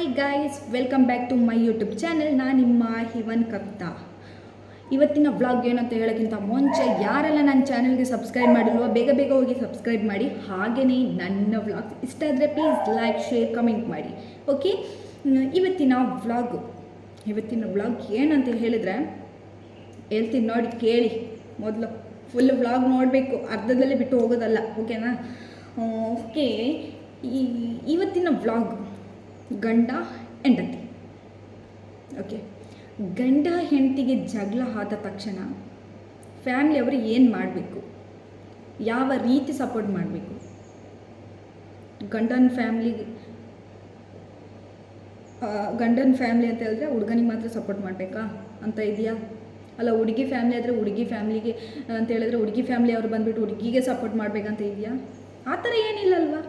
Hi guys welcome back to my YouTube channel ನಾನು ನಿಮ್ಮ ಹಿವನ್ ಕವಿತಾ. ಇವತ್ತಿನ ವ್ಲಾಗ್ ಏನಂತ ಹೇಳೋಕ್ಕಿಂತ ಮುಂಚೆ ಯಾರೆಲ್ಲ ನನ್ನ ಚಾನಲ್ಗೆ ಸಬ್ಸ್ಕ್ರೈಬ್ ಮಾಡಿಲ್ವೋ, ಬೇಗ ಬೇಗ ಹೋಗಿ ಸಬ್ಸ್ಕ್ರೈಬ್ ಮಾಡಿ. ಹಾಗೆಯೇ ನನ್ನ ವ್ಲಾಗ್ ಇಷ್ಟ ಆದರೆ ಪ್ಲೀಸ್ ಲೈಕ್ ಶೇರ್ ಕಮೆಂಟ್ ಮಾಡಿ. ಓಕೆ ಇವತ್ತಿನ ವ್ಲಾಗು ಇವತ್ತಿನ ವ್ಲಾಗ್ ಏನಂತ ಹೇಳಿದ್ರೆ, ಹೇಳ್ತೀನಿ ನೋಡಿ, ಕೇಳಿ. ಮೊದಲು ಫುಲ್ ವ್ಲಾಗ್ ನೋಡಬೇಕು. ಅರ್ಧದಲ್ಲೇ ಬಿಟ್ಟು ಹೋಗೋದಲ್ಲ. ಓಕೆನಾ ಓಕೆ ಈ, ಇವತ್ತಿನ ವ್ಲಾಗ್ ಗಂಡ ಹೆಂಡತಿ. ಓಕೆ ಗಂಡ ಹೆಂಡತಿಗೆ ಜಗಳ ಆದ ತಕ್ಷಣ ಫ್ಯಾಮ್ಲಿಯವರು ಏನು ಮಾಡಬೇಕು? ಯಾವ ರೀತಿ ಸಪೋರ್ಟ್ ಮಾಡಬೇಕು? ಗಂಡನ ಫ್ಯಾಮ್ಲಿಗೆ ಗಂಡನ ಫ್ಯಾಮ್ಲಿ ಅಂತ ಹೇಳಿದ್ರೆ ಹುಡುಗನಿಗೆ ಮಾತ್ರ ಸಪೋರ್ಟ್ ಮಾಡಬೇಕಾ? ಅಂತ ಇದೆಯಾ? ಅಲ್ಲ ಹುಡುಗಿ ಫ್ಯಾಮ್ಲಿ ಆದರೆ ಹುಡುಗಿ ಫ್ಯಾಮ್ಲಿಗೆ ಅಂತ ಹೇಳಿದ್ರೆ ಹುಡುಗಿ ಫ್ಯಾಮ್ಲಿ ಅವ್ರು ಬಂದುಬಿಟ್ಟು ಹುಡುಗಿಗೆ ಸಪೋರ್ಟ್ ಮಾಡಬೇಕಂತ ಇದೆಯಾ? ಆ ಥರ ಏನಿಲ್ಲ ಅಲ್ವಾ?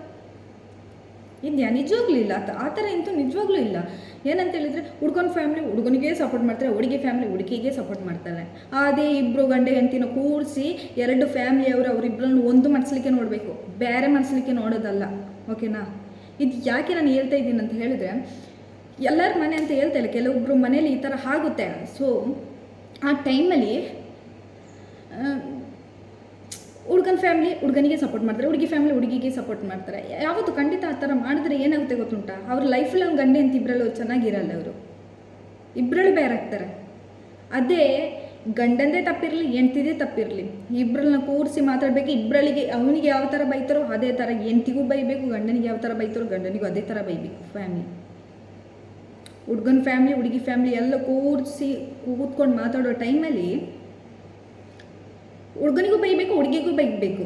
ಇದೆಯಾ ನಿಜವಾಗ್ಲೂ ಇಲ್ಲ ಆ ಥರ ಅಂತೂ ನಿಜವಾಗ್ಲೂ ಇಲ್ಲ. ಏನಂತ ಹೇಳಿದ್ರೆ ಹುಡುಗನ ಫ್ಯಾಮ್ಲಿ ಹುಡುಗನಿಗೆ ಸಪೋರ್ಟ್ ಮಾಡ್ತಾರೆ ಹುಡುಗಿ ಫ್ಯಾಮ್ಲಿ ಹುಡುಗಿಗೆ ಸಪೋರ್ಟ್ ಮಾಡ್ತಾರೆ. ಅದೇ ಇಬ್ಬರು ಗಂಡ ಹೆಂಡ್ತಿನ ಕೂರಿಸಿ ಎರಡು ಫ್ಯಾಮ್ಲಿಯವರು ಅವರಿಬ್ಬರನ್ನು ಒಂದು ಮಾಡಿಸ್ಲಿಕ್ಕೆ ನೋಡಬೇಕು. ಬೇರೆ ಮಾಡಿಸ್ಲಿಕ್ಕೆ ನೋಡೋದಲ್ಲ. ಓಕೆನಾ? ಇದು ಯಾಕೆ ನಾನು ಹೇಳ್ತಾ ಇದ್ದೀನಿ ಅಂತ ಹೇಳಿದ್ರೆ, ಎಲ್ಲರ ಮನೆ ಅಂತ ಹೇಳ್ತಾ ಇಲ್ಲ. ಕೆಲವೊಬ್ಬರು ಮನೇಲಿ ಈ ಥರ ಆಗುತ್ತೆ. ಸೊ ಆ ಟೈಮಲ್ಲಿ ಹುಡುಗನ ಫ್ಯಾಮಿಲಿ ಹುಡುಗನಿಗೆ ಸಪೋರ್ಟ್ ಮಾಡ್ತಾರೆ, ಹುಡುಗಿ ಫ್ಯಾಮಿಲಿ ಹುಡುಗಿಗೆ ಸಪೋರ್ಟ್ ಮಾಡ್ತಾರೆ. ಯಾವತ್ತು ಖಂಡಿತ ಆ ಥರ ಮಾಡಿದ್ರೆ ಏನಾಗುತ್ತೆ ಗೊತ್ತುಂಟಾ? ಅವ್ರ ಲೈಫಲ್ಲಿ ಅವ್ನು ಗಂಡೆ ಅಂತ ಇಬ್ಬರಲ್ಲೂ ಚೆನ್ನಾಗಿರಲ್ಲ ಅವರು. ಇಬ್ಬರಲ್ಲೂ ಬೇರೆ ಆಗ್ತಾರೆ. ಅದೇ ಗಂಡಂದೇ ತಪ್ಪಿರಲಿ, ಹೆಂಡ್ತಿದೇ ತಪ್ಪಿರಲಿ. ಇಬ್ಬರನ್ನ ಕೂರಿಸಿ ಮಾತಾಡಬೇಕು ಇಬ್ಬರಲ್ಲಿಗೆ ಅವನಿಗೆ ಯಾವ ಥರ ಬೈತಾರೋ ಅದೇ ಥರ ಹೆಂಡ್ತಿಗೂ ಬೈಬೇಕು, ಗಂಡನಿಗೆ ಯಾವ ಥರ ಬೈತಾರೋ ಗಂಡನಿಗೂ ಅದೇ ಥರ ಬೈಬೇಕು ಫ್ಯಾಮಿಲಿ ಹುಡುಗನ ಫ್ಯಾಮಿಲಿ ಹುಡುಗಿ ಫ್ಯಾಮ್ಲಿ ಎಲ್ಲ ಕೂರಿಸಿ ಕೂತ್ಕೊಂಡು ಮಾತಾಡೋ ಟೈಮಲ್ಲಿ ಹುಡುಗನಿಗೂ ಬೈಬೇಕು, ಹುಡುಗಿಗೂ ಬೈಬೇಕು.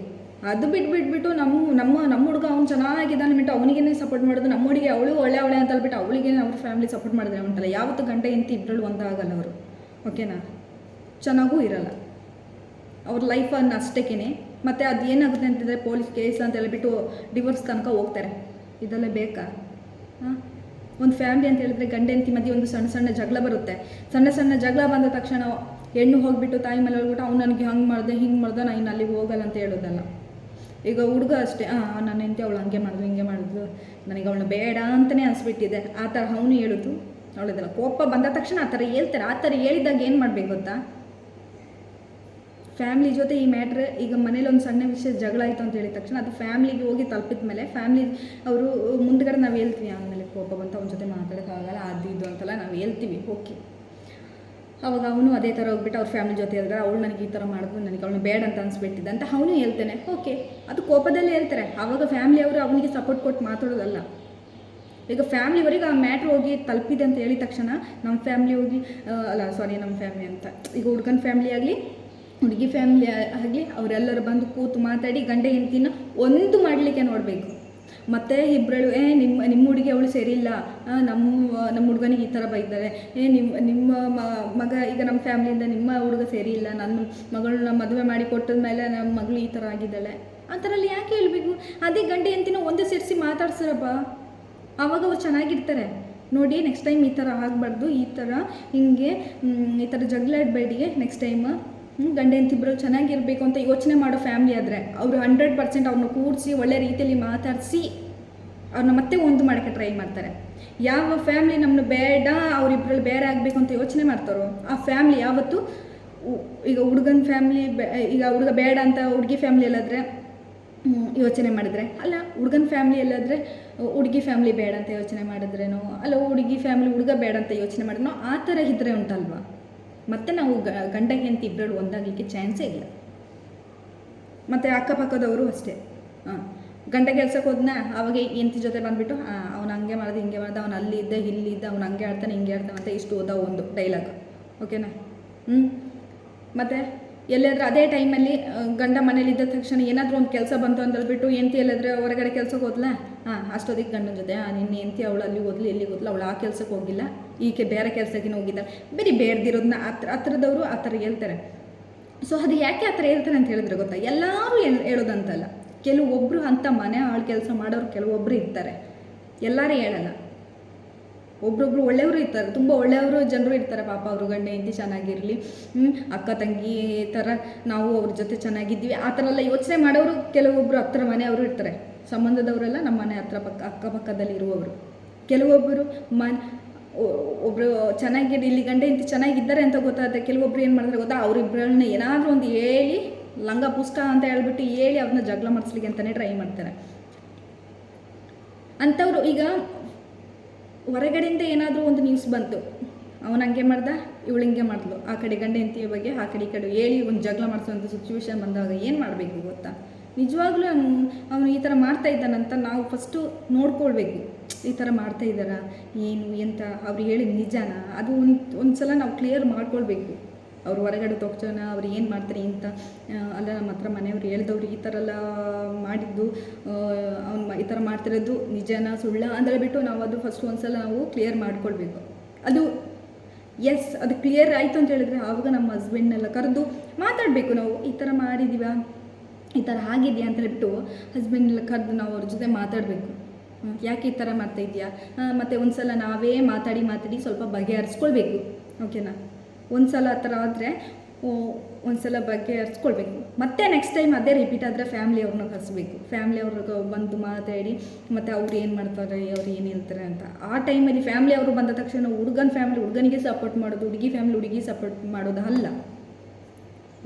ಅದು ಬಿಟ್ಬಿಟ್ಬಿಟ್ಟು ನಮ್ಮ ನಮ್ಮ ನಮ್ಮ ಹುಡುಗ ಅವ್ನು ಚೆನ್ನಾಗಿದ್ದಾನೆ ಬಿಟ್ಟು ಅವನಿಗೇನೆ ಸಪೋರ್ಟ್ ಮಾಡೋದು, ನಮ್ಮ ಹುಡುಗಿ ಅವಳು ಒಳ್ಳೆ ಅವಳೆ ಅಂತ ಹೇಳ್ಬಿಟ್ಟು ಅವಳಿಗೆ ಅವ್ರ ಫ್ಯಾಮಿಲಿ ಸಪೋರ್ಟ್ ಮಾಡಿದ್ರೆ ಉಂಟಲ್ಲ ಯಾವತ್ತು ಗಂಟೆ ಇಂತ ಇಬ್ಬರಳು ಒಂದಾಗಲ್ಲ ಅವರು. ಓಕೆನಾ ಚೆನ್ನಾಗೂ ಇರಲ್ಲ. ಅವ್ರ ಲೈಫನ್ನು ಅಷ್ಟಕ್ಕೇ ಮತ್ತು ಅದು ಏನಾಗುತ್ತೆ ಅಂತಂದರೆ ಪೊಲೀಸ್ ಕೇಸ್ ಅಂತ ಹೇಳಿಬಿಟ್ಟು ಡಿವೋರ್ಸ್ ತನಕ ಹೋಗ್ತಾರೆ. ಇದೆಲ್ಲ ಬೇಕಾ? ಹಾಂ? ಒಂದು ಫ್ಯಾಮಿಲಿ ಅಂತ ಹೇಳಿದ್ರೆ ಗಂಡ ಹೆಂಡತಿ ಮಧ್ಯೆ ಒಂದು ಸಣ್ಣ ಸಣ್ಣ ಜಗಳ ಬರುತ್ತೆ. ಸಣ್ಣ ಸಣ್ಣ ಜಗಳ ಬಂದ ತಕ್ಷಣ ಹೆಣ್ಣು ಹೋಗ್ಬಿಟ್ಟು ತಾಯಿ ಮೇಲೆ ಹೋಗ್ಬಿಟ್ಟು ಅವ್ನು ನನಗೆ ಹಂಗೆ ಮಾಡ್ದೆ, ಹಿಂಗೆ ಮಾಡ್ದೆ ನಾನು ಇನ್ನು ಅಲ್ಲಿಗೆ ಹೋಗಲ್ಲ ಅಂತ ಹೇಳೋದಲ್ಲ. ಈಗ ಹುಡುಗ ಅಷ್ಟೇ ಹಾಂ ನನ್ನ ಹೆಂಡತಿ ಅವಳು ಹಂಗೆ ಮಾಡಿದ್ಲು ಹಿಂಗೆ ಮಾಡಿದ್ಲು ನನಗೆ ಅವಳನ್ನ ಬೇಡ ಅಂತಲೇ ಅನಿಸ್ಬಿಟ್ಟಿದೆ. ಆ ಥರ ಅವನು ಹೇಳೋದು, ಅವಳದಲ್ಲ ಕೋಪ ಬಂದ ತಕ್ಷಣ ಆ ಥರ ಹೇಳ್ತಾರೆ. ಆ ಥರ ಹೇಳಿದಾಗ ಏನು ಮಾಡಬೇಕು ಗೊತ್ತಾ? ಫ್ಯಾಮ್ಲಿ ಜೊತೆ ಈ ಮ್ಯಾಟ್ರ್ ಈಗ ಮನೇಲಿ ಒಂದು ಸಣ್ಣ ವಿಷಯ ಜಗಳ ಆಯಿತು ಅಂತ ಹೇಳಿದ ತಕ್ಷಣ ಅದು ಫ್ಯಾಮ್ಲಿಗೆ ಹೋಗಿ ತಲುಪಿದ ಮೇಲೆ ಫ್ಯಾಮ್ಲಿ ಅವರು ಮುಂದ್ಗಡೆ ನಾವು ಹೇಳ್ತೀವಿ, ಆಮೇಲೆ ಕೋಪ ಬಂತ, ಅವನ ಜೊತೆ ಮಾತಾಡೋಕ್ಕಾಗಲ್ಲ, ಅದು ಇದು ಅಂತೆಲ್ಲ ನಾವು ಹೇಳ್ತೀವಿ, ಓಕೆ. ಅವಾಗ ಅವನು ಅದೇ ಥರ ಹೋಗ್ಬಿಟ್ಟು ಅವ್ರ ಫ್ಯಾಮಿಲಿ ಜೊತೆ ಹೇಳಿದ್ರೆ, ಅವಳು ನನಗೆ ಈ ಥರ ಮಾಡಿದ್ರು ನನಗೆ ಅವಳು ಬೇಡ ಅಂತ ಅನ್ಸ್ಬಿಟ್ಟಿದ್ದ ಅಂತ ಅವನು ಹೇಳ್ತಾನೆ. ಓಕೆ ಅದು ಕೋಪದಲ್ಲೇ ಹೇಳ್ತಾರೆ. ಆವಾಗ ಫ್ಯಾಮಿಲಿ ಅವರು ಅವನಿಗೆ ಸಪೋರ್ಟ್ ಕೊಟ್ಟು ಮಾತಾಡೋದಲ್ಲ. ಈಗ ಫ್ಯಾಮ್ಲಿವರೆಗೆ ಆ ಮ್ಯಾಟ್ರ್ ಹೋಗಿ ತಲುಪಿದೆ ಅಂತ ಹೇಳಿದ ತಕ್ಷಣ ನಮ್ಮ ಫ್ಯಾಮ್ಲಿ ಹೋಗಿ ಅಲ್ಲ ಸಾರಿ ನಮ್ಮ ಫ್ಯಾಮ್ಲಿ ಅಂತ. ಈಗ ಹುಡುಗನ ಫ್ಯಾಮ್ಲಿ ಆಗಲಿ, ಹುಡುಗಿ ಫ್ಯಾಮ್ಲಿ ಆಗಲಿ, ಅವರೆಲ್ಲರೂ ಬಂದು ಕೂತು ಮಾತಾಡಿ ಗಂಡ ಹೆಂಡ್ತಿನ ಒಂದು ಮಾಡಲಿಕ್ಕೆ ನೋಡಬೇಕು. ಮತ್ತು ಇಬ್ಬರಳು ಏ, ನಿಮ್ಮ ನಿಮ್ಮ ಹುಡುಗಿ ಅವಳು ಸರಿ ಇಲ್ಲ ನಮ್ಮ ನಮ್ಮ ಹುಡುಗನಿಗೆ ಈ ಥರ ಬೈತಾರೆ ಏ, ನಿಮ್ಮ ನಿಮ್ಮ ಮಗ, ಈಗ ನಮ್ಮ ಫ್ಯಾಮಿಲಿಯಿಂದ ನಿಮ್ಮ ಹುಡುಗ ಸೇರಿಲ್ಲ ನನ್ನ ಮಗಳನ್ನ ಮದುವೆ ಮಾಡಿ ಕೊಟ್ಟದ ಮೇಲೆ ನಮ್ಮ ಮಗಳು ಈ ಥರ ಆಗಿದ್ದಾಳೆ. ಆ ಥರಲ್ಲಿ ಯಾಕೆ ಹೇಳಬೇಕು? ಅದೇ ಗಂಡ ಅಂತಿನ ಒಂದು ಸೇರಿಸಿ ಮಾತಾಡ್ಸಿರಪ್ಪ. ಆವಾಗ ಅವ್ರು ಚೆನ್ನಾಗಿರ್ತಾರೆ. ನೋಡಿ ನೆಕ್ಸ್ಟ್ ಟೈಮ್ ಈ ಥರ ಆಗಬಾರ್ದು. ಈ ಥರ ಹಿಂಗೆ ಈ ಥರ ಜಗಳಾಡಬೇಡಿ ನೆಕ್ಸ್ಟ್ ಟೈಮ್ ಗಂಡ ಹೆಂತಿಬ್ರು ಚೆನ್ನಾಗಿರಬೇಕು ಅಂತ ಯೋಚನೆ ಮಾಡೋ ಫ್ಯಾಮ್ಲಿ ಆದರೆ ಅವರು ಹಂಡ್ರೆಡ್ ಪರ್ಸೆಂಟ್ ಅವ್ರನ್ನ ಕೂರಿಸಿ ಒಳ್ಳೆ ರೀತಿಯಲ್ಲಿ ಮಾತಾಡಿಸಿ ಅವ್ರನ್ನ ಮತ್ತೆ ಒಂದು ಮಾಡೋಕ್ಕೆ ಟ್ರೈ ಮಾಡ್ತಾರೆ. ಯಾವ ಫ್ಯಾಮ್ಲಿ ನಮ್ಮನ್ನ ಬೇಡ ಅವರಿಬ್ಬರಲ್ಲಿ ಬೇರೆ ಆಗಬೇಕು ಅಂತ ಯೋಚನೆ ಮಾಡ್ತಾರೋ, ಆ ಫ್ಯಾಮ್ಲಿ ಯಾವತ್ತು ಈಗ ಹುಡುಗನ ಫ್ಯಾಮ್ಲಿ ಈಗ ಹುಡುಗ ಬೇಡ ಅಂತ ಹುಡುಗಿ ಫ್ಯಾಮ್ಲಿ ಎಲ್ಲಾದರೆ ಯೋಚನೆ ಮಾಡಿದ್ರೆ, ಅಲ್ಲ ಹುಡುಗನ ಫ್ಯಾಮ್ಲಿ ಎಲ್ಲಾದರೆ ಹುಡುಗಿ ಫ್ಯಾಮ್ಲಿ ಬೇಡ ಅಂತ ಯೋಚನೆ ಮಾಡಿದ್ರೇನೋ, ಅಲ್ಲ ಹುಡುಗಿ ಫ್ಯಾಮ್ಲಿ ಹುಡುಗ ಬೇಡ ಅಂತ ಯೋಚನೆ ಮಾಡಿದ್ನೋ ಆ ಥರ ಇದ್ರೆ ಉಂಟಲ್ವಾ? ಮತ್ತೆ ನಾವು ಗಂಡ ಹೆಂಡತಿ ಇಬ್ಬರು ಒಂದಾಗಲಿಕ್ಕೆ ಚಾನ್ಸೇ ಇಲ್ಲ. ಮತ್ತು ಅಕ್ಕಪಕ್ಕದವರು ಅಷ್ಟೇ. ಹಾಂ. ಗಂಡ ಕೆಲ್ಸಕ್ಕೆ ಹೋದ್ನ ಅವಾಗ ಹೆಂಡತಿ ಜೊತೆ ಬಂದುಬಿಟ್ಟು ಅವ್ನು ಹಂಗೆ ಮಾಡ್ದೆ, ಹಿಂಗೆ ಮಾಡ್ದೆ, ಅವ್ನು ಇಲ್ಲಿ ಇದ್ದ, ಅವ್ನು ಹಂಗೆ ಆಡ್ತಾನೆ, ಹಿಂಗೆ ಆಡ್ತಾನೆ ಅಂತ ಇಷ್ಟು ಓದೋ ಒಂದು ಡೈಲಾಗ್ ಓಕೆನಾ ಹ್ಞೂ ಮತ್ತು ಎಲ್ಲಾದ್ರೂ ಅದೇ ಟೈಮಲ್ಲಿ ಗಂಡ ಮನೇಲಿದ್ದ ತಕ್ಷಣ ಏನಾದರೂ ಒಂದು ಕೆಲಸ ಬಂತು ಅಂತ ಹೇಳ್ಬಿಟ್ಟು ಹೆಂಡತಿ ಎಲ್ಲಾದ್ರೆ ಹೊರಗಡೆ ಕೆಲಸಕ್ಕೆ ಹೋದ್ಲಾ? ಹಾಂ, ಅಷ್ಟೊತ್ತಿಗೆ ಗಂಡನ ಜೊತೆ ನಿನ್ನ ಹೆಂಡತಿ ಅವಳು ಅಲ್ಲಿ ಓದ್ಲಿ ಎಲ್ಲಿಗೆ ಓದ್ಲ ಅವಳು ಆ ಕೆಲಸಕ್ಕೆ ಹೋಗಿಲ್ಲ. ಈಕೆ ಬೇರೆ ಕೆಲಸಕ್ಕೆ ಹೋಗಿದ್ದಾಳೆ. ಬರೀ ಬೇಡ್ದಿರೋದನ್ನ ಹತ್ರ ಹತ್ರದವರು ಆ ಥರ ಹೇಳ್ತಾರೆ. ಸೊ ಅದು ಯಾಕೆ ಆ ಥರ ಹೇಳ್ತಾರೆ ಅಂತ ಹೇಳಿದ್ರೆ ಗೊತ್ತಾ? ಎಲ್ಲರೂ ಎಲ್ ಹೇಳೋದಂತಲ್ಲ. ಕೆಲವೊಬ್ಬರು ಅಂತ ಮನೆ ಆಳ್ ಕೆಲಸ ಮಾಡೋರು ಕೆಲವೊಬ್ಬರು ಇರ್ತಾರೆ. ಎಲ್ಲರೂ ಹೇಳಲ್ಲ. ಒಬ್ರೊಬ್ರು ಒಳ್ಳೆಯವರು ಇರ್ತಾರೆ. ತುಂಬ ಒಳ್ಳೆಯವರು ಜನರು ಇರ್ತಾರೆ. ಪಾಪ ಅವರು ಗಂಡ ಹೆಂಡತಿ ಚೆನ್ನಾಗಿರಲಿ ಅಕ್ಕ ತಂಗಿ ಥರ ನಾವು ಅವ್ರ ಜೊತೆ ಚೆನ್ನಾಗಿದ್ದೀವಿ. ಆ ಥರ ಎಲ್ಲ ಯೋಚನೆ ಮಾಡೋರು ಕೆಲವೊಬ್ಬರು ಹತ್ರ ಮನೆಯವರು ಇರ್ತಾರೆ. ಸಂಬಂಧದವರೆಲ್ಲ ನಮ್ಮ ಮನೆ ಹತ್ರ ಪಕ್ಕ ಅಕ್ಕಪಕ್ಕದಲ್ಲಿ ಇರುವವರು ಕೆಲವೊಬ್ಬರು ಮನ್ ಒಬ್ಬರು ಚೆನ್ನಾಗಿ ಇಲ್ಲಿ ಗಂಡ ಇಂತ ಚೆನ್ನಾಗಿದ್ದಾರೆ ಅಂತ ಗೊತ್ತಾಗುತ್ತೆ ಕೆಲವೊಬ್ರು ಏನು ಮಾಡ್ತಾರೆ ಗೊತ್ತಾ? ಅವರಿಬ್ಬರನ್ನ ಏನಾದರೂ ಒಂದು ಹೇಳಿ, ಲಂಗ ಪುಸ್ತಕ ಅಂತ ಹೇಳ್ಬಿಟ್ಟು ಹೇಳಿ ಅವ್ರನ್ನ ಜಗಳ ಮಾಡಿಸ್ಲಿಕ್ಕೆ ಅಂತಲೇ ಟ್ರೈ ಮಾಡ್ತಾರೆ. ಅಂಥವ್ರು ಈಗ ಹೊರಗಡೆಯಿಂದ ಏನಾದರೂ ಒಂದು ನ್ಯೂಸ್ ಬಂತು. ಅವನು ಹಂಗೆ ಮಾಡ್ದ, ಇವಳು ಹಿಂಗೆ ಮಾಡಿದ್ಲು. ಆ ಕಡೆ ಗಂಡ ಹೆಂಡತಿಯ ಬಗ್ಗೆ, ಆ ಕಡೆ ಈ ಕಡೆ ಹೇಳಿ ಒಂದು ಜಗಳ ಮಾಡಿಸೋಂಥ ಸಿಚುವೇಶನ್ ಬಂದಾಗ ಏನು ಮಾಡಬೇಕು ಗೊತ್ತಾ? ನಿಜವಾಗ್ಲೂ ಅವನು ಅವನು ಈ ಥರ ಮಾಡ್ತಾ ಇದ್ದಾನಂತ ನಾವು ಫಸ್ಟು ನೋಡ್ಕೊಳ್ಬೇಕು. ಈ ಥರ ಮಾಡ್ತಾ ಇದ್ದಾರಾ, ಏನು ಎಂತ ಅವ್ರು ಹೇಳಿದ ನಿಜಾನ? ಅದು ಒಂದು ಒಂದು ಸಲ ನಾವು ಕ್ಲಿಯರ್ ಮಾಡ್ಕೊಳ್ಬೇಕು. ಅವ್ರು ಹೊರಗಡೆ ತೋರ್ಸೋಣ ಅವ್ರು ಏನು ಮಾಡ್ತಾರೆ ಅಂತ. ಅಲ್ಲ ನಮ್ಮ ಹತ್ರ ಮನೆಯವ್ರು ಹೇಳ್ದವ್ರು ಈ ಥರ ಎಲ್ಲ ಮಾಡಿದ್ದು ಅವ್ನು ಈ ಥರ ಮಾಡ್ತಿರೋದು ನಿಜಾನ, ಸುಳ್ಳ ಅಂದರೆ ಬಿಟ್ಟು ನಾವು ಅದು ಫಸ್ಟ್ ಒಂದ್ಸಲ ನಾವು ಕ್ಲಿಯರ್ ಮಾಡ್ಕೊಳ್ಬೇಕು. ಅದು ಎಸ್ ಅದು ಕ್ಲಿಯರ್ ಆಯಿತು ಅಂತ ಹೇಳಿದ್ರೆ ಆವಾಗ ನಮ್ಮ ಹಸ್ಬೆಂಡ್ನೆಲ್ಲ ಕರೆದು ಮಾತಾಡಬೇಕು ನಾವು, ಈ ಥರ ಮಾಡಿದ್ದೀವ ಈ ಥರ ಆಗಿದೆಯಾ ಅಂತ ಹೇಳ್ಬಿಟ್ಟು ಹಸ್ಬೆಂಡ್ನೆಲ್ಲ ಕರೆದು ನಾವು ಅವ್ರ ಜೊತೆ ಮಾತಾಡಬೇಕು. ಯಾಕೆ ಈ ಥರ ಮಾಡ್ತಾ ಇದೆಯಾ ಮತ್ತು ಒಂದು ಸಲ ನಾವೇ ಮಾತಾಡಿ ಮಾತಾಡಿ ಸ್ವಲ್ಪ ಬಗೆಹರಿಸ್ಕೊಳ್ಬೇಕು, ಓಕೆನಾ? ಒಂದು ಸಲ ಆ ಥರ ಆದರೆ ಒಂದು ಸಲ ಬಗೆಹರಿಸ್ಕೊಳ್ಬೇಕು. ಮತ್ತೆ ನೆಕ್ಸ್ಟ್ ಟೈಮ್ ಅದೇ ರಿಪೀಟ್ ಆದರೆ ಫ್ಯಾಮ್ಲಿ ಅವ್ರನ್ನ ಕರೆಸ್ಬೇಕು. ಫ್ಯಾಮ್ಲಿ ಅವ್ರಿಗೆ ಬಂದು ಮಾತಾಡಿ, ಮತ್ತು ಅವ್ರು ಏನು ಮಾಡ್ತಾರೆ, ಅವ್ರು ಏನು ಹೇಳ್ತಾರೆ ಅಂತ. ಆ ಟೈಮಲ್ಲಿ ಫ್ಯಾಮ್ಲಿ ಅವರು ಬಂದ ತಕ್ಷಣ ಹುಡುಗನ ಫ್ಯಾಮ್ಲಿ ಹುಡುಗನಿಗೆ ಸಪೋರ್ಟ್ ಮಾಡೋದು, ಹುಡುಗಿ ಫ್ಯಾಮ್ಲಿ ಹುಡುಗಿ ಸಪೋರ್ಟ್ ಮಾಡೋದು ಅಲ್ಲ.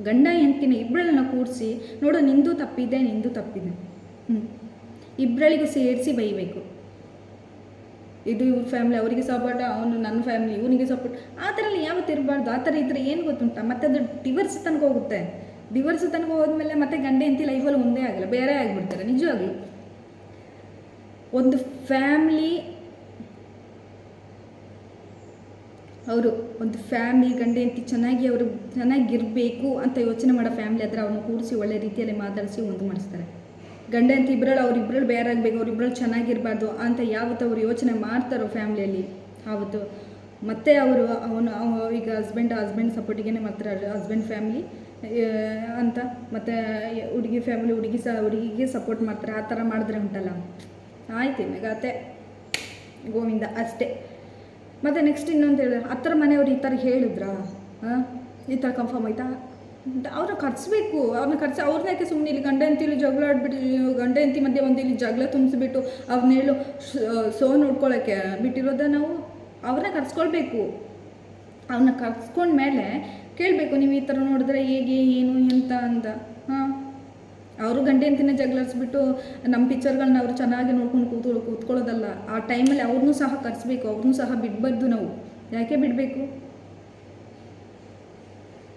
ಗಂಡ, ಹೆಂಡ್ತಿನ ಇಬ್ಬರನ್ನ ಕೂರಿಸಿ, ನೋಡು ನಿಂದು ತಪ್ಪಿದೆ ನಿಂದು ತಪ್ಪಿದೆ. ಹ್ಞೂ ಇಬ್ಬರಳಿಗೂ ಸೇರಿಸಿ ಬೈಬೇಕು. ಇದು ಇವ್ರ ಫ್ಯಾಮ್ಲಿ ಅವರಿಗೆ ಸಪೋರ್ಟ್ ಅವನು ನನ್ನ ಫ್ಯಾಮ್ಲಿ ಇವನಿಗೆ ಸಪೋರ್ಟ್ ಆ ಥರ ಯಾವತ್ತು ಇರಬಾರ್ದು? ಆ ಥರ ಇದ್ದರೆ ಏನು ಗೊತ್ತುಂಟ? ಮತ್ತೆ ಅದು ಡಿವರ್ಸ್ ತನಕ ಹೋಗುತ್ತೆ. ಡಿವರ್ಸ್ ತನಕ ಹೋದ್ಮೇಲೆ ಮತ್ತೆ ಗಂಡ ಹೆಂಡತಿ ಲೈಫಲ್ಲಿ ಒಂದೇ ಆಗಲ್ಲ. ಬೇರೆ ಆಗಿಬಿಡ್ತಾರೆ. ನಿಜವಾಗ್ಲೂ. ಒಂದು ಫ್ಯಾಮ್ಲಿ ಅವರು ಒಂದು ಫ್ಯಾಮ್ಲಿ ಗಂಡ ಹೆಂಡತಿ ಚೆನ್ನಾಗಿ ಅವರು ಚೆನ್ನಾಗಿರಬೇಕು ಅಂತ ಯೋಚನೆ ಮಾಡೋ ಫ್ಯಾಮ್ಲಿ ಆದರೆ ಅವನು ಕೂಡಿಸಿ ಒಳ್ಳೆ ರೀತಿಯಲ್ಲಿ ಮಾತಾಡಿಸಿ ಒಂದು ಮಾಡಿಸ್ತಾರೆ. ಗಂಡ ಅಂತ ಇಬ್ಬರಲ್ಲಿ ಅವ್ರಿಬ್ಬರಲ್ಲಿ ಬೇರಾಗಬೇಕು ಅವ್ರಿಬ್ಬರಲ್ಲಿ ಚೆನ್ನಾಗಿರಬಾರ್ದು ಅಂತ ಯಾವತ್ತು ಅವ್ರು ಯೋಚನೆ ಮಾಡ್ತಾರೋ ಫ್ಯಾಮ್ಲಿಯಲ್ಲಿ? ಆವತ್ತು ಮತ್ತೆ ಅವರು ಅವನು, ಅವ- ಈಗ ಹಸ್ಬೆಂಡ್ ಹಸ್ಬೆಂಡ್ ಸಪೋರ್ಟಿಗೆ ಮಾಡ್ತಾರೆ ಹಸ್ಬೆಂಡ್ ಫ್ಯಾಮ್ಲಿ ಅಂತ. ಮತ್ತು ಹುಡುಗಿ ಫ್ಯಾಮಿಲಿ ಹುಡುಗಿ ಸಹ ಹುಡುಗಿಗೆ ಸಪೋರ್ಟ್ ಮಾಡ್ತಾರೆ. ಆ ಥರ ಮಾಡಿದ್ರೆ ಉಂಟಲ್ಲ. ಆಯ್ತು ಇವಾಗತ್ತೆ ಗೋವಿಂದ ಅಷ್ಟೇ. ಮತ್ತು ನೆಕ್ಸ್ಟ್ ಇನ್ನೊಂದು ಹೇಳಿದ್ರೆ ಹತ್ತರ ಮನೆಯವ್ರು ಈ ಥರ ಹೇಳಿದ್ರಾ? ಹಾಂ? ಈ ಥರ ಕನ್ಫರ್ಮ್ ಆಯ್ತಾ? ಅವ್ರನ್ನ ಕರೆಸ್ಬೇಕು ಅವ್ರನ್ನ ಕರ್ಸಿ ಅವ್ರನ್ನ ಯಾಕೆ ಸುಮ್ಮನೆ ಇಲ್ಲಿ ಗಂಡ ಹೆಂಡತಿಲಿ ಜಗಳ ಆಡ್ಬಿಟ್ಟು ಗಂಡ ಹೆಂಡತಿ ಮಧ್ಯೆ ಒಂದು ಇಲ್ಲಿ ಜಗಳ ತುಂಬಿಸ್ಬಿಟ್ಟು ಅವ್ರನ್ನ ಹೇಳು, ಸೋ ನೋಡ್ಕೊಳ್ಳೋಕ್ಕೆ ಬಿಟ್ಟಿರೋದ ನಾವು ಅವ್ರನ್ನ ಕರ್ಸ್ಕೊಳ್ಬೇಕು. ಅವನ್ನ ಕರ್ಸ್ಕೊಂಡ್ಮೇಲೆ ಕೇಳಬೇಕು, ನೀವು ಈ ಥರ ನೋಡಿದ್ರೆ ಹೇಗೆ, ಏನು, ಎಂತ ಅಂತ. ಹಾಂ. ಅವರು ಗಂಡ ಹೆಂಡತಿನ ಜಗಳರಿಸ್ಬಿಟ್ಟು ನಮ್ಮ ಪಿಕ್ಚರ್ಗಳನ್ನ ಅವರು ಚೆನ್ನಾಗಿ ನೋಡ್ಕೊಂಡು ಕೂತು ಕೂತ್ಕೊಳ್ಳೋದಲ್ಲ. ಆ ಟೈಮಲ್ಲಿ ಅವ್ರನ್ನೂ ಸಹ ಕರೆಸ್ಬೇಕು ಅವ್ರನ್ನೂ ಸಹ ಬಿಡಬಾರ್ದು ನಾವು. ಯಾಕೆ ಬಿಡಬೇಕು?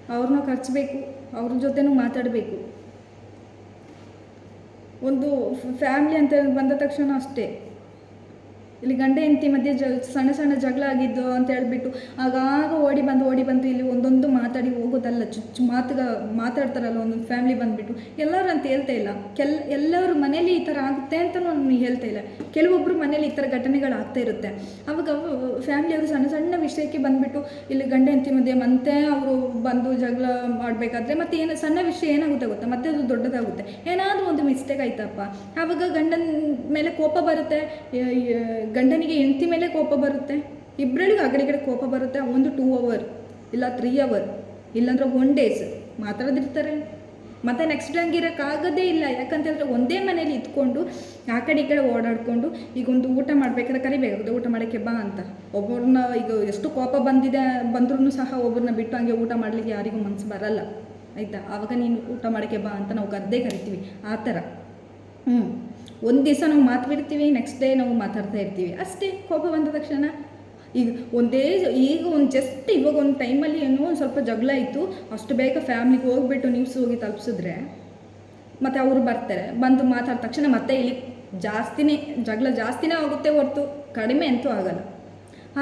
ಅವ್ರನ್ನ ಖರ್ಚಬೇಕು ಅವ್ರ ಜೊತೆನೂ ಮಾತಾಡಬೇಕು. ಒಂದು ಫ್ಯಾಮ್ಲಿ ಅಂತ ಬಂದ ತಕ್ಷಣ ಅಷ್ಟೇ. ಇಲ್ಲಿ ಗಂಡ ಹೆಂಡತಿ ಮಧ್ಯೆ ಜ, ಸಣ್ಣ ಸಣ್ಣ ಜಗಳ ಆಗಿದ್ದು ಅಂತ ಹೇಳ್ಬಿಟ್ಟು ಆಗಾಗ ಓಡಿ ಬಂದು ಓಡಿ ಬಂದು ಇಲ್ಲಿ ಒಂದೊಂದು ಮಾತಾಡಿ ಹೋಗೋದಲ್ಲ ಚುಚ್ಚು ಮಾತುಗ, ಮಾತಾಡ್ತಾರಲ್ಲ ಒಂದೊಂದು ಫ್ಯಾಮ್ಲಿ ಬಂದುಬಿಟ್ಟು. ಎಲ್ಲರೂ ಅಂತ ಹೇಳ್ತಾ ಇಲ್ಲ. ಕೆಲ್, ಎಲ್ಲರೂ ಮನೇಲಿ ಈ ಥರ ಆಗುತ್ತೆ ಅಂತ ನಾನು ಹೇಳ್ತಾ ಇಲ್ಲ. ಕೆಲವೊಬ್ಬರು ಮನೇಲಿ ಈ ಥರ ಘಟನೆಗಳು ಆಗ್ತಾ ಇರುತ್ತೆ. ಅವಾಗ ಫ್ಯಾಮ್ಲಿಯವರು ಸಣ್ಣ ಸಣ್ಣ ವಿಷಯಕ್ಕೆ ಬಂದುಬಿಟ್ಟು ಇಲ್ಲಿ ಗಂಡ ಹೆಂಡತಿ ಮಧ್ಯೆ ಮತ್ತೆ ಅವರು ಬಂದು ಜಗಳ ಮಾಡಬೇಕಾದ್ರೆ ಮತ್ತೆ ಏನು, ಸಣ್ಣ ವಿಷಯ ಏನಾಗುತ್ತೆ ಗೊತ್ತಾ? ಮತ್ತೆ ಅದು ದೊಡ್ಡದಾಗುತ್ತೆ. ಏನಾದರೂ ಒಂದು ಮಿಸ್ಟೇಕ್ ಆಯ್ತಪ್ಪ. ಆವಾಗ ಗಂಡನ ಮೇಲೆ ಕೋಪ ಬರುತ್ತೆ. ಗಂಡನಿಗೆ ಹೆಂಡತಿ ಮೇಲೆ ಕೋಪ ಬರುತ್ತೆ ಇಬ್ಬರಳಿಗೂ ಆ ಕಡೆ ಕೋಪ ಬರುತ್ತೆ, ಒಂದು ಟೂ ಅವರ್ ಇಲ್ಲ ತ್ರೀ ಅವರ್ ಇಲ್ಲಾಂದ್ರೆ ಒನ್ ಡೇಸ್ ಮಾತಾಡೋದಿರ್ತಾರೆ ಮತ್ತೆ ನೆಕ್ಸ್ಟ್ ಹಂಗಿರೋಕ್ಕಾಗೋದೇ ಇಲ್ಲ, ಯಾಕಂತ ಹೇಳಿದ್ರೆ ಒಂದೇ ಮನೇಲಿ ಇದ್ಕೊಂಡು ಆ ಕಡೆ ಈ ಕಡೆ ಓಡಾಡಿಕೊಂಡು ಈಗ ಒಂದು ಊಟ ಮಾಡಬೇಕಾದ್ರೆ ಕರಿಬೇಕಾಗುತ್ತೆ ಊಟ ಮಾಡೋಕ್ಕೆ ಬಾ ಅಂತ. ಒಬ್ಬರನ್ನ ಈಗ ಎಷ್ಟು ಕೋಪ ಬಂದಿದೆ ಬಂದ್ರೂ ಸಹ ಒಬ್ಬರನ್ನ ಬಿಟ್ಟು ಹಂಗೆ ಊಟ ಮಾಡಲಿಕ್ಕೆ ಯಾರಿಗೂ ಮನಸ್ಸು ಬರಲ್ಲ, ಆಯಿತಾ? ಆವಾಗ ನೀನು ಊಟ ಮಾಡೋಕ್ಕೆ ಬಾ ಅಂತ ನಾವು ಗದ್ದೆ ಕರಿತೀವಿ, ಆ ಥರ. ಹ್ಞೂ ಒಂದು ದಿವಸ ನಾವು ಮಾತು ಬಿಡ್ತೀವಿ ನೆಕ್ಸ್ಟ್ ಡೇ ನಾವು ಮಾತಾಡ್ತಾ ಇರ್ತೀವಿ. ಅಷ್ಟೇ ಕೋಪ ಬಂದ ತಕ್ಷಣ. ಈಗ ಒಂದೇ ಈಗ ಒಂದು ಜಸ್ಟ್ ಇವಾಗ ಒಂದು ಟೈಮಲ್ಲಿ ಏನೋ ಒಂದು ಸ್ವಲ್ಪ ಜಗಳ ಇತ್ತು ಅಷ್ಟು ಬೇಗ ಫ್ಯಾಮ್ಲಿಗೆ ಹೋಗ್ಬಿಟ್ಟು ನ್ಯೂಸ್ ಹೋಗಿ ತಲುಪಿಸಿದ್ರೆ ಮತ್ತು ಅವರು ಬರ್ತಾರೆ. ಬಂದು ಮಾತಾಡಿದ ತಕ್ಷಣ ಮತ್ತೆ ಇಲ್ಲಿ ಜಾಸ್ತಿನೇ, ಜಗಳ ಜಾಸ್ತಿನೇ ಆಗುತ್ತೆ ಹೊರತು, ಕಡಿಮೆ ಅಂತೂ ಆಗಲ್ಲ.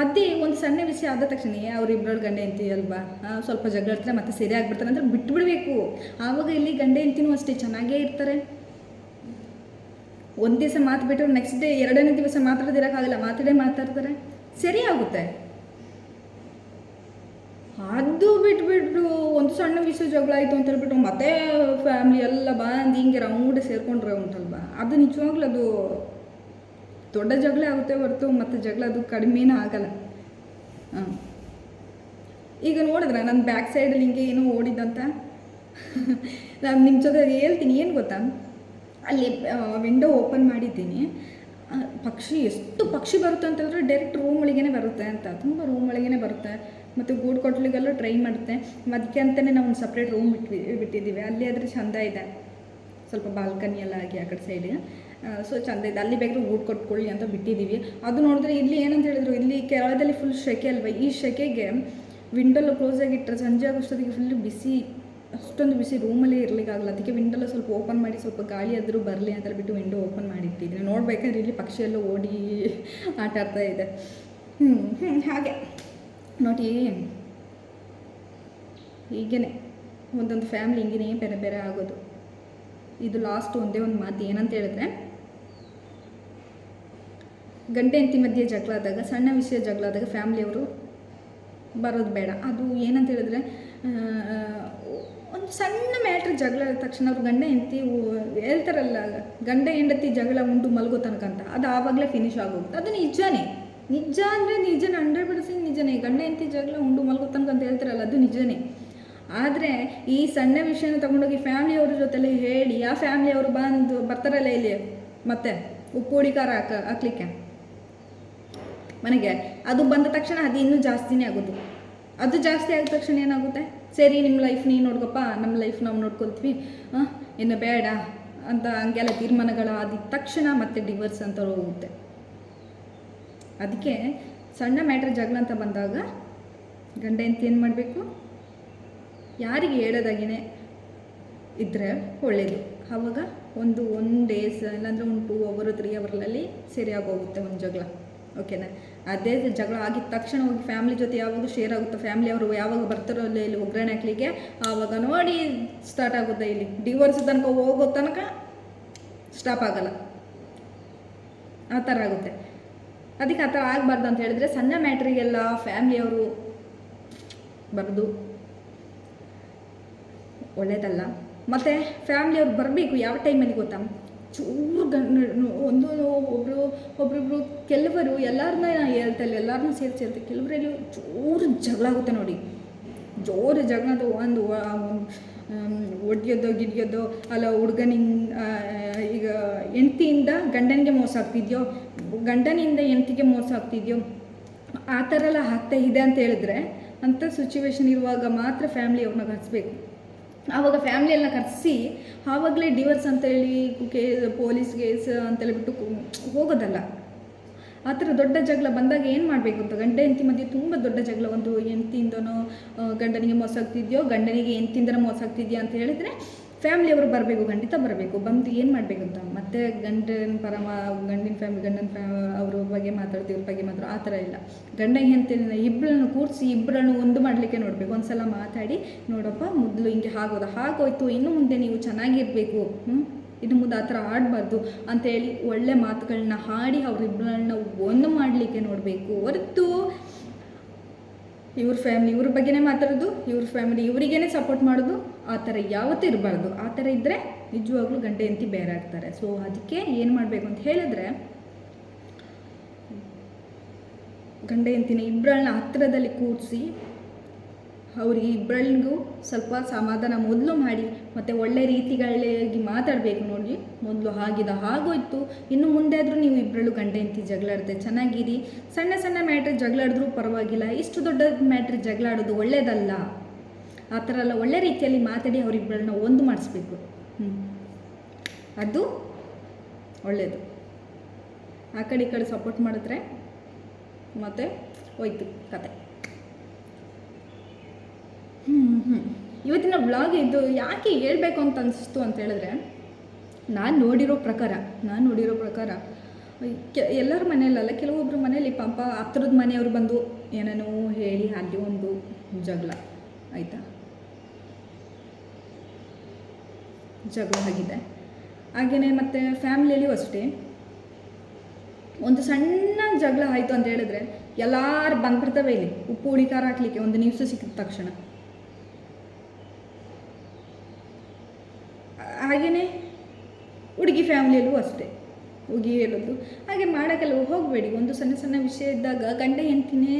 ಅದೇ ಒಂದು ಸಣ್ಣ ವಿಷಯ ಆದ ತಕ್ಷಣ ಅವ್ರಿಬ್ಬರು ಗಂಡ ಹೆಂಡ್ತಿ ಅಲ್ವಾ? ಸ್ವಲ್ಪ ಜಗಳ ಇರ್ತಾರೆ ಮತ್ತೆ ಸರಿ ಆಗ್ಬಿಡ್ತಾರೆ ಅಂದ್ರೆ ಬಿಟ್ಬಿಡಬೇಕು. ಆವಾಗ ಇಲ್ಲಿ ಗಂಡ ಹೆಂಡ್ತಿನೂ ಅಷ್ಟೇ ಚೆನ್ನಾಗೇ ಇರ್ತಾರೆ. ಒಂದು ದಿವಸ ಮಾತು ಬಿಟ್ಟರೆ ನೆಕ್ಸ್ಟ್ ಡೇ ಎರಡನೇ ದಿವಸ ಮಾತಾಡೋದಿರೋಕ್ಕಾಗಲ್ಲ ಮಾತಾಡೇ ಮಾತಾಡ್ತಾರೆ. ಸರಿ ಆಗುತ್ತೆ. ಅದು ಬಿಟ್ಬಿಟ್ಟು ಒಂದು ಸಣ್ಣ ವಿಷಯ ಜಗಳ ಆಯಿತು ಅಂತ ಹೇಳ್ಬಿಟ್ಟು ಮತ್ತೆ ಫ್ಯಾಮ್ಲಿ ಎಲ್ಲ ಬಂದು ಹಿಂಗೆ ರೌಂಡ್ ಸೇರ್ಕೊಂಡ್ರೆ ಉಂಟಲ್ವಾ? ಅದು ನಿಜವಾಗ್ಲೂ ಅದು ದೊಡ್ಡ ಜಗಳ ಆಗುತ್ತೆ ಹೊರತು, ಮತ್ತೆ ಜಗಳ ಅದು ಕಡಿಮೆನೂ ಆಗಲ್ಲ. ಹಾಂ ಈಗ ನೋಡಿದ್ರೆ ನನ್ನ ಬ್ಯಾಕ್ ಸೈಡಲ್ಲಿ ಹಿಂಗೆ ಏನೋ ಓಡಿದಂತ ನಾನು ನಿಮ್ಮ ಜೊತೆ ಹೇಳ್ತೀನಿ, ಏನು ಗೊತ್ತಾ? ಅಲ್ಲಿ ವಿಂಡೋ ಓಪನ್ ಮಾಡಿದ್ದೀನಿ. ಪಕ್ಷಿ ಎಷ್ಟು ಪಕ್ಷಿ ಬರುತ್ತೆ ಅಂತಂದರೆ ಡೈರೆಕ್ಟ್ ರೂಮ್ ಒಳಗೇನೆ ಬರುತ್ತೆ ಅಂತ. ತುಂಬ ರೂಮ್ ಒಳಗೇನೆ ಬರುತ್ತೆ. ಮತ್ತು ಗೂಡು ಕೊಟ್ಲಿಗೆಲ್ಲ ಟ್ರೈ ಮಾಡುತ್ತೆ. ಅದಕ್ಕೆ ಅಂತಲೇ ನಾವು ಒಂದು ಸಪ್ರೇಟ್ ರೂಮ್ ಬಿಟ್ವಿ, ಬಿಟ್ಟಿದ್ದೀವಿ. ಅಲ್ಲಿ ಆದರೆ ಚೆಂದ ಇದೆ. ಸ್ವಲ್ಪ ಬಾಲ್ಕನಿ ಎಲ್ಲ ಆಗಿ ಆ ಕಡೆ ಸೈಡ್ ಸೊ ಚಂದ ಇದೆ. ಅಲ್ಲಿ ಬೇಕಾದ್ರೆ ಊಟ ಕೊಟ್ಕೊಳ್ಳಿ ಅಂತ ಬಿಟ್ಟಿದ್ದೀವಿ. ಅದು ನೋಡಿದ್ರೆ ಇಲ್ಲಿ ಏನಂತ ಹೇಳಿದ್ರು, ಇಲ್ಲಿ ಕೇರಳದಲ್ಲಿ ಫುಲ್ ಶೆಕೆ ಅಲ್ವ? ಈ ಶೆಕೆಗೆ ವಿಂಡೋಲ್ಲ ಕ್ಲೋಸ್ ಆಗಿಟ್ಟರೆ ಸಂಜೆ ಆಗೋಷ್ಟೊತ್ತಿಗೆ ಫುಲ್ ಬಿಸಿ ಅಷ್ಟೊಂದು ಬಿಸಿ ರೂಮಲ್ಲೇ ಇರಲಿಕ್ಕಾಗಲ್ಲ. ಅದಕ್ಕೆ ವಿಂಡೋಲ್ಲ ಸ್ವಲ್ಪ ಓಪನ್ ಮಾಡಿ ಸ್ವಲ್ಪ ಗಾಳಿ ಆದರೂ ಬರಲಿ ಅಂತ ಬಿಟ್ಟು ವಿಂಡೋ ಓಪನ್ ಮಾಡಿಟ್ಟಿದ್ದೀನಿ. ನೋಡ್ಬೇಕಾದ್ರೆ ಇಲ್ಲಿ ಪಕ್ಷಿ ಎಲ್ಲ ಓಡಿ ಆಟ ಆಡ್ತಾ ಇದೆ. ಹ್ಞೂ ಹಾಗೆ. ನೋಡಿ ಹೀಗೇ ಒಂದೊಂದು ಫ್ಯಾಮ್ಲಿ ಹಿಂಗೇ ಬೇರೆ ಬೇರೆ ಆಗೋದು. ಇದು ಲಾಸ್ಟ್ ಒಂದೇ ಒಂದು ಮಾತು ಏನಂತ ಹೇಳಿದ್ರೆ, ಗಂಟೆ ಹೆಂಡತಿ ಮಧ್ಯೆ ಜಗಳ ಆದಾಗ, ಸಣ್ಣ ವಿಷಯ ಜಗಳ ಆದಾಗ ಫ್ಯಾಮ್ಲಿಯವರು ಬರೋದು ಬೇಡ. ಅದು ಏನಂತ ಹೇಳಿದ್ರೆ ಒಂದು ಸಣ್ಣ ಮ್ಯಾಟ್ರ್ ಜಗಳ ಆದ ತಕ್ಷಣ ಅವ್ರು ಗಂಡ ಹೆಂಡತಿ ಹೇಳ್ತಾರಲ್ಲ, ಗಂಡ ಹೆಂಡತಿ ಜಗಳ ಉಂಟು ಮಲಗೋ ತನಕ ಅಂತ, ಅದು ಆವಾಗಲೇ ಫಿನಿಶ್ ಆಗೋಗುತ್ತೆ. ಅದು ನಿಜನೇ. ನಿಜ ಅಂದರೆ ನಿಜನೇ ಹಂಡ್ರೆಡ್ ಪರ್ಸೆಂಟ್ ನಿಜನೇ. ಗಂಡ ಹೆಂಡತಿ ಜಗಳ ಉಂಡು ಮಲಗೋ ತನಕ ಅಂತ ಹೇಳ್ತಾರಲ್ಲ, ಅದು ನಿಜನೇ. ಆದರೆ ಈ ಸಣ್ಣ ವಿಷಯನ ತಗೊಂಡೋಗಿ ಫ್ಯಾಮ್ಲಿಯವ್ರ ಜೊತೆಲಿ ಹೇಳಿ, ಆ ಫ್ಯಾಮ್ಲಿಯವರು ಬಂದು ಬರ್ತಾರಲ್ಲ ಇಲ್ಲಿ, ಮತ್ತೆ ಉಪ್ಪು ಹುಳಿ ಖಾರ ಹಾಕ, ಹಾಕ್ಲಿಕ್ಕೆ. ಮನೆಗೆ. ಅದು ಬಂದ ತಕ್ಷಣ ಅದು ಇನ್ನೂ ಜಾಸ್ತಿನೇ ಆಗೋದು. ಅದು ಜಾಸ್ತಿ ಆದ ತಕ್ಷಣ ಏನಾಗುತ್ತೆ? ಸರಿ ನಿಮ್ಮ ಲೈಫ್ ನೀನು ನೋಡ್ಕೊಪ್ಪ ನಮ್ಮ ಲೈಫ್ ನಾವು ನೋಡ್ಕೊಳ್ತೀವಿ. ಇನ್ನು ಬೇಡ ಅಂತ ಹಂಗೆಲ್ಲ ತೀರ್ಮಾನಗಳು ಆದಿದ ತಕ್ಷಣ ಮತ್ತೆ ಡಿವರ್ಸ್ ಅಂತ ಹೋಗುತ್ತೆ. ಅದಕ್ಕೆ ಸಣ್ಣ ಮ್ಯಾಟ್ರ್ ಜಗಳ ಅಂತ ಬಂದಾಗ ಗಂಡ ಎಂತ ಏನು ಮಾಡಬೇಕು? ಯಾರಿಗೆ ಹೇಳೋದಾಗಿನೇ ಇದ್ದರೆ ಒಳ್ಳೇದು. ಆವಾಗ ಒಂದು ಒನ್ ಡೇಸ್ ಇಲ್ಲಾಂದರೆ ಒಂದು ಟೂ ಅವರ್ ತ್ರೀ ಅವರಲ್ಲಿ ಸರಿಯಾಗಿ ಹೋಗುತ್ತೆ ಒಂದು ಜಗಳ. ಓಕೆನಾ ಅದೇ ಜಗಳ ಆಗಿದ ತಕ್ಷಣ ಹೋಗಿ ಫ್ಯಾಮಿಲಿ ಜೊತೆ ಯಾವಾಗ ಶೇರ್ ಆಗುತ್ತೋ? ಫ್ಯಾಮಿಲಿ ಅವರು ಯಾವಾಗ ಬರ್ತಾರೋ ಅಲ್ಲಿ ಇಲ್ಲಿ ಒಗ್ಗರಣೆ ಹಾಕ್ಲಿಕ್ಕೆ ಆವಾಗ ನೋಡಿ ಸ್ಟಾರ್ಟ್ ಆಗುತ್ತೆ ಇಲ್ಲಿ. ಡಿವೋರ್ಸ್ ತನಕ ಹೋಗೋ ತನಕ ಸ್ಟಾಪ್ ಆಗಲ್ಲ. ಆ ಥರ ಆಗುತ್ತೆ. ಅದಕ್ಕೆ ಆ ಥರ ಆಗಬಾರ್ದು ಅಂತ ಹೇಳಿದ್ರೆ ಸಣ್ಣ ಮ್ಯಾಟ್ರಿಗೆಲ್ಲ ಫ್ಯಾಮ್ಲಿಯವರು ಬರೆದು ಒಳ್ಳೇದಲ್ಲ. ಮತ್ತು ಫ್ಯಾಮ್ಲಿಯವ್ರು ಬರಬೇಕು ಯಾವ ಟೈಮಲ್ಲಿ ಗೊತ್ತಾ? ಚೂರು ಗಂಡು ಒಂದು ಒಬ್ಬರು ಒಬ್ರೊಬ್ರು ಕೆಲವರು ಎಲ್ಲರನ್ನ ಹೇಳ್ತಾ ಇಲ್ಲ ಎಲ್ಲರನ್ನೂ ಸೇರಿಸಿ ಹೇಳ್ತಾರೆ ಕೆಲವರಲ್ಲಿ ಚೂರು ಜಗಳ ಆಗುತ್ತೆ ನೋಡಿ. ಜೋರು ಜಗಳ ಅಂತ ಒಂದು ಒಡ್ಯೋದೋ ಗಿಡಿಯೋದೋ ಅಲ್ಲ ಹುಡುಗನಿಂದ ಈಗ ಹೆಂಡ್ತಿಯಿಂದ ಗಂಡನಿಗೆ ಮೋಸ ಆಗ್ತಿದ್ಯೋ, ಗಂಡನಿಂದ ಹೆಂಡ್ತಿಗೆ ಮೋಸ ಆಗ್ತಿದ್ಯೋ, ಆ ಥರ ಎಲ್ಲ ಆಗ್ತಾ ಇದೆ ಅಂತ ಹೇಳಿದ್ರೆ ಅಂಥ ಸಿಚುವೇಶನ್ ಇರುವಾಗ ಮಾತ್ರ ಫ್ಯಾಮ್ಲಿ ಅವ್ರನ್ನ ಕರೆಸ್ಬೇಕು ಆವಾಗ ಫ್ಯಾಮಿಲಿ ಎಲ್ಲ ಕರೆಸಿ, ಆವಾಗಲೇ ಡಿವೋರ್ಸ್ ಅಂತೇಳಿ ಕೇ ಪೊಲೀಸ್ ಕೇಸ್ ಅಂತೇಳ್ಬಿಟ್ಟು ಹೇಳಿಬಿಟ್ಟು ಹೋಗೋದಲ್ಲ. ಆ ಥರ ದೊಡ್ಡ ಜಗಳ ಬಂದಾಗ ಏನು ಮಾಡಬೇಕು ಅಂತ? ಗಂಡ ಹೆಂಡತಿ ಮಧ್ಯೆ ತುಂಬ ದೊಡ್ಡ ಜಗಳ. ಒಂದು ಹೆಂಡ್ತಿಯಿಂದನೋ ಗಂಡನಿಗೆ ಮೋಸ ಆಗ್ತಿದೆಯೋ, ಗಂಡನಿಗೆ ಹೆಂಡ್ತಿಂದನೋ ಮೋಸ ಆಗ್ತಿದ್ಯಾ ಅಂತ ಹೇಳಿದ್ರೆ ಫ್ಯಾಮ್ಲಿಯವರು ಬರಬೇಕು, ಖಂಡಿತ ಬರಬೇಕು. ಬಂದು ಏನು ಮಾಡಬೇಕು ಅಂತ? ಮತ್ತೆ ಗಂಡನ ಪರ ಮಾ ಗಂಡಿನ ಫ್ಯಾಮಿಲಿ ಗಂಡನ ಅವ್ರ ಬಗ್ಗೆ ಮಾತಾಡ್ತೀವಿ ಇವ್ರ ಬಗ್ಗೆ ಮಾತ್ರ ಆ ಥರ ಇಲ್ಲ. ಗಂಡ ಹೆಂಡ್ತಿನ ಇಬ್ಬರನ್ನು ಕೂರಿಸಿ ಇಬ್ಬರನ್ನು ಒಂದು ಮಾಡಲಿಕ್ಕೆ ನೋಡಬೇಕು. ಒಂದು ಸಲ ಮಾತಾಡಿ, ನೋಡಪ್ಪ, ಮೊದಲು ಹಿಂಗೆ ಹಾಗೋದ, ಹಾಗೋಯ್ತು. ಇನ್ನು ಮುಂದೆ ನೀವು ಚೆನ್ನಾಗಿರಬೇಕು. ಹ್ಞೂ ಇನ್ನು ಮುಂದೆ ಆ ಥರ ಆಡಬಾರ್ದು ಅಂತೇಳಿ ಒಳ್ಳೆ ಮಾತುಗಳನ್ನ ಹಾಡಿ ಅವರಿಬ್ಬರನ್ನ ಒಂದು ಮಾಡಲಿಕ್ಕೆ ನೋಡಬೇಕು. ಹೊರತು ಇವ್ರ ಫ್ಯಾಮಿಲಿ ಇವ್ರ ಬಗ್ಗೆನೇ ಮಾತಾಡೋದು, ಇವ್ರ ಫ್ಯಾಮಿಲಿ ಇವರಿಗೇನೆ ಸಪೋರ್ಟ್ ಮಾಡೋದು, ಆ ಥರ ಯಾವತ್ತೂ ಇರಬಾರ್ದು. ಆ ಥರ ಇದ್ದರೆ ನಿಜವಾಗ್ಲೂ ಗಂಡ ಹೆಂಡತಿ ಬೇರೆ ಆಗ್ತಾರೆ. ಸೊ ಅದಕ್ಕೆ ಏನು ಮಾಡಬೇಕು ಅಂತ ಹೇಳಿದ್ರೆ, ಗಂಡ ಎಂತಿನ ಇಬ್ಬರನ್ನ ಹತ್ತಿರದಲ್ಲಿ ಕೂರಿಸಿ ಅವ್ರಿಗೆ ಇಬ್ಬರಿಗೂ ಸ್ವಲ್ಪ ಸಮಾಧಾನ ಮೊದಲು ಮಾಡಿ, ಮತ್ತು ಒಳ್ಳೆ ರೀತಿಗಳಾಗಿ ಮಾತಾಡಬೇಕು ನೋಡಿ ಮೊದಲು ಹಾಗಿದ ಹಾಗೋಯ್ತು. ಇನ್ನು ಮುಂದೆ ಆದರೂ ನೀವು ಇಬ್ಬರಲ್ಲೂ ಗಂಡ ಹೆಂಡತಿ ಜಗಳಾಡ್ದೆ ಚೆನ್ನಾಗಿರಿ. ಸಣ್ಣ ಸಣ್ಣ ಮ್ಯಾಟ್ರ್ ಜಗಳಾಡಿದ್ರೂ ಪರವಾಗಿಲ್ಲ. ಇಷ್ಟು ದೊಡ್ಡ ಮ್ಯಾಟ್ರ್ ಜಗಳಾಡೋದು ಒಳ್ಳೆಯದಲ್ಲ ಆ ಥರ ಎಲ್ಲ ಒಳ್ಳೆ ರೀತಿಯಲ್ಲಿ ಮಾತಾಡಿ ಅವರಿಬ್ಬರನ್ನ ಒಂದು ಮಾಡಿಸ್ಬೇಕು. ಅದು ಒಳ್ಳೆಯದು ಆ ಕಡೆ ಈ ಕಡೆ ಸಪೋರ್ಟ್ ಮಾಡಿದ್ರೆ ಮತ್ತೆ ಹೋಯ್ತು ಕತೆ. ಇವತ್ತಿನ ವ್ಲಾಗ್ ಇದು ಯಾಕೆ ಹೇಳ್ಬೇಕು ಅಂತ ಅನಿಸ್ತು ಅಂತ ಹೇಳಿದ್ರೆ, ನಾನು ನೋಡಿರೋ ಪ್ರಕಾರ, ನಾನು ನೋಡಿರೋ ಪ್ರಕಾರ ಕೆ, ಎಲ್ಲರ ಮನೆಯಲ್ಲಲ್ಲ ಕೆಲವೊಬ್ಬರ ಮನೆಯಲ್ಲಿ ಪಾಪ ಹತ್ರದ ಮನೆಯವರು ಬಂದು ಏನೇನೋ ಹೇಳಿ ಅಲ್ಲಿ ಒಂದು ಜಗಳ, ಆಯಿತಾ? ಜಗಳ ಆಗಿದೆ. ಹಾಗೆಯೇ ಮತ್ತು ಫ್ಯಾಮಿಲಿಯಲ್ಲಿಯೂ ಅಷ್ಟೇ, ಒಂದು ಸಣ್ಣ ಜಗಳ ಆಯಿತು ಅಂತ ಹೇಳಿದ್ರೆ, ಎಲ್ಲರೂ ಬಂದ್ಬಿಡ್ತವೆ ಇಲ್ಲಿ. ಉಪ್ಪು ಹುಳಿ ಹಾಕ್ಲಿಕ್ಕೆ ಒಂದು ನಿಮಿಷ ಸಿಕ್ಕಿದ ತಕ್ಷಣ ಹಾಗೆಯೇ ಹುಡುಗಿ ಫ್ಯಾಮಿಲಿಯಲ್ಲೂ ಅಷ್ಟೇ. ಹುಡುಗಿ ಹೇಳೋದು. ಹಾಗೆ ಮಾಡೋಕ್ಕೆಲ್ಲ, ಹೋಗಬೇಡಿ. ಒಂದು ಸಣ್ಣ ಸಣ್ಣ ವಿಷಯ ಇದ್ದಾಗ ಗಂಡ ಹೆಂಡ್ತಿನೇ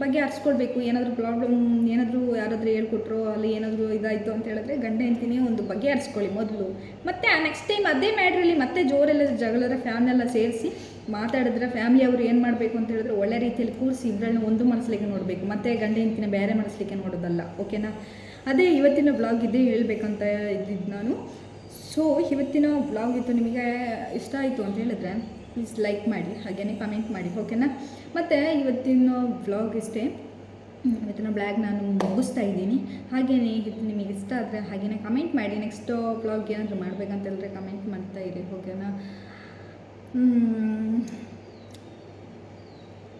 ಬಗ್ಗೆ ಹರಿಸ್ಕೊಳ್ಬೇಕು ಏನಾದರೂ ಪ್ರಾಬ್ಲಮ್ ಏನಾದರೂ ಯಾರಾದರೂ ಹೇಳ್ಕೊಟ್ರೋ, ಅಲ್ಲಿ ಏನಾದರೂ ಇದಾಯಿತು ಅಂತ ಹೇಳಿದ್ರೆ ಗಂಡ ಹೆಂಡ್ತಿನೇ ಒಂದು ಬಗ್ಗೆ ಹರಿಸ್ಕೊಳ್ಳಿ ಮೊದಲು. ಮತ್ತು ನೆಕ್ಸ್ಟ್ ಟೈಮ್ ಅದೇ ಮ್ಯಾಟ್ರಲ್ಲಿ ಮತ್ತೆ ಜೋರೆಲ್ಲ ಜಗಳದ ಫ್ಯಾಮ್ನೆಲ್ಲ ಸೇರಿಸಿ ಮಾತಾಡಿದ್ರೆ ಫ್ಯಾಮಿಲಿ ಅವರು ಏನು ಮಾಡಬೇಕು ಅಂತ ಹೇಳಿದ್ರೆ ಒಳ್ಳೆ ರೀತಿಯಲ್ಲಿ ಕೂರಿಸಿ ಇಬ್ಬರನ್ನ ಒಂದು ಮನಸ್ಲಿಕ್ಕೆ ನೋಡಬೇಕು. ಮತ್ತೆ ಗಂಡ ಹೆಂಡ್ತಿನ ಬೇರೆ ಮನಸ್ಲಿಕ್ಕೆ ನೋಡೋದಲ್ಲ. ಓಕೆನಾ ಅದೇ ಇವತ್ತಿನ ಬ್ಲಾಗ್ ಇದೇ ಹೇಳಬೇಕಂತ ಇದ್ದಿದ್ದು ನಾನು. ಸೊ ಇವತ್ತಿನ ಬ್ಲಾಗ್ ಇತ್ತು ನಿಮಗೆ ಇಷ್ಟ ಆಯಿತು ಅಂತ ಹೇಳಿದ್ರೆ ಪ್ಲೀಸ್ ಲೈಕ್ ಮಾಡಿ ಹಾಗೆಯೇ ಕಮೆಂಟ್ ಮಾಡಿ ಓಕೆನಾ ಮತ್ತು ಇವತ್ತಿನ ಬ್ಲಾಗ್ ಇಷ್ಟೇ. ಇವತ್ತಿನ ಬ್ಲಾಗ್ ನಾನು ಮುಗಿಸ್ತಾ ಇದ್ದೀನಿ. ಹಾಗೆಯೇ ಇದು ನಿಮಗೆ ಇಷ್ಟ ಆದರೆ ಹಾಗೆಯೇ ಕಮೆಂಟ್ ಮಾಡಿ ನೆಕ್ಸ್ಟ್ ಬ್ಲಾಗ್ ಏನಾದರೂ ಮಾಡಬೇಕಂತ ಹೇಳಿದ್ರೆ ಕಮೆಂಟ್ ಮಾಡ್ತಾ ಇರಿ ಓಕೆನಾ.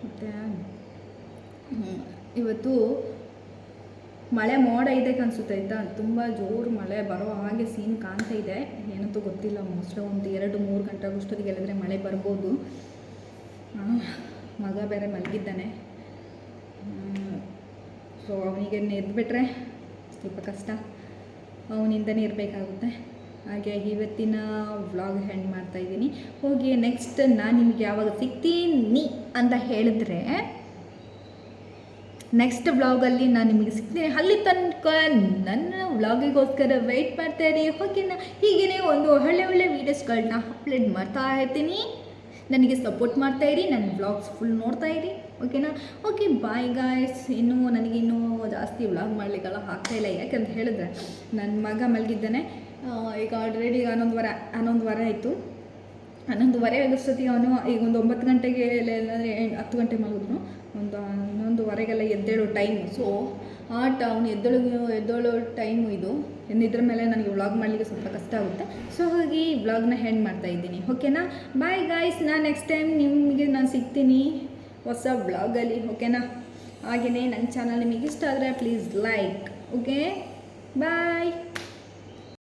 ಮತ್ತು ಇವತ್ತು ಮಳೆ ಮೋಡ ಇದೆ ಕಾಣಿಸುತ್ತೆ ಆಯಿತಾ ತುಂಬ ಜೋರು ಮಳೆ ಬರೋ ಹಾಗೆ ಸೀನ್ ಕಾಣ್ತಾ ಇದೆ. ಏನಂತೂ ಗೊತ್ತಿಲ್ಲ. ಮೋಸ್ಟ್ಲಿ ಒಂದು ಎರಡು ಮೂರು ಗಂಟೆ ಅಷ್ಟೊತ್ತಿಗೆ ಹೇಳಿದ್ರೆ ಮಳೆ ಬರ್ಬೋದು. ಮಗ ಬೇರೆ ಮಲಗಿದ್ದಾನೆ. ಸೊ ಅವನಿಗೆ ಎದ್ಬಿಟ್ರೆ ಸ್ವಲ್ಪ ಕಷ್ಟ. ಅವನಿಂದನೇ ಇರಬೇಕಾಗುತ್ತೆ ಹಾಗೆ ಇವತ್ತಿನ ವ್ಲಾಗ್ ಹೆಂಡ್ ಮಾಡ್ತಾ ಇದ್ದೀನಿ. ಹೋಗಿ ನೆಕ್ಸ್ಟ್ ನಾನು ನಿಮಗೆ ಯಾವಾಗ ಸಿಗ್ತೀನಿ ಅಂತ ಹೇಳಿದ್ರೆ ನೆಕ್ಸ್ಟ್ ವ್ಲಾಗಲ್ಲಿ ನಾನು ನಿಮಗೆ ಸಿಗ್ತೀನಿ. ಅಲ್ಲಿ ತನಕ ನನ್ನ ವ್ಲಾಗಿಗೋಸ್ಕರ ವೆಯ್ಟ್ ಇರಿ. ಓಕೆನಾ ಹೀಗೇ ಒಂದು ಒಳ್ಳೆ ಒಳ್ಳೆ ವೀಡಿಯೋಸ್ಗಳನ್ನ ಅಪ್ಲೋಡ್ ಮಾಡ್ತಾ ಇರ್ತೀನಿ. ನನಗೆ ಸಪೋರ್ಟ್ ಮಾಡ್ತಾ ಇರಿ. ನನ್ನ ವ್ಲಾಗ್ಸ್ ಫುಲ್ ನೋಡ್ತಾ ಇರಿ. ಓಕೆನಾ ಓಕೆ ಬಾಯ್ ಗಾಯ್ಸ್ ಇನ್ನೂ ನನಗೆ ಇನ್ನೂ ಜಾಸ್ತಿ ವ್ಲಾಗ್ ಮಾಡಲಿಕ್ಕೆಲ್ಲ ಇಲ್ಲ. ಯಾಕಂತ ಹೇಳಿದ್ರೆ ನನ್ನ ಮಗ ಮಲಗಿದ್ದಾನೆ. ಈಗ ಆಲ್ರೆಡಿ ಹನ್ನೊಂದು ವಾರ ಹನ್ನೊಂದು ವಾರ ಆಯಿತು. ಹನ್ನೊಂದುವರೆ ಆಗೋಷ್ಟೊತ್ತಿಗೆ ಅವನು ಈಗ ಒಂದು ಒಂಬತ್ತು ಗಂಟೆಗೆ ಇಲ್ಲಾಂದರೆ ಹತ್ತು ಗಂಟೆ ಮಲಗಿದ್ರು ಒಂದು ಹನ್ನೊಂದುವರೆಗೆಲ್ಲ ಎದ್ದೇಳೋ ಟೈಮು ಸೊ ಆ ಟ, ಅವನು ಎದ್ದೇಳು, ಎದ್ದೇಳೋ ಟೈಮು ಇದು. ಇದ್ರ ಮೇಲೆ ನನಗೆ ವ್ಲಾಗ್ ಮಾಡಲಿಕ್ಕೆ ಸ್ವಲ್ಪ ಕಷ್ಟ ಆಗುತ್ತೆ. ಸೊ ಹಾಗಾಗಿ ಈ ವ್ಲಾಗ್ನ ಹೆಂಡ್ ಮಾಡ್ತಾ ಇದ್ದೀನಿ. ಓಕೆನಾ ಬಾಯ್ ಗಾಯ್ಸ್ ನಾನು ನೆಕ್ಸ್ಟ್ ಟೈಮ್ ನಿಮಗೆ ನಾನು ಸಿಗ್ತೀನಿ. ಹೊಸ ವ್ಲಾಗಲ್ಲಿ ಓಕೆನಾ ಹಾಗೆಯೇ ನನ್ನ ಚಾನಲ್ ನಿಮಗೆ ಇಷ್ಟ ಆದರೆ ಪ್ಲೀಸ್ ಲೈಕ್ ಓಕೆ ಬಾಯ್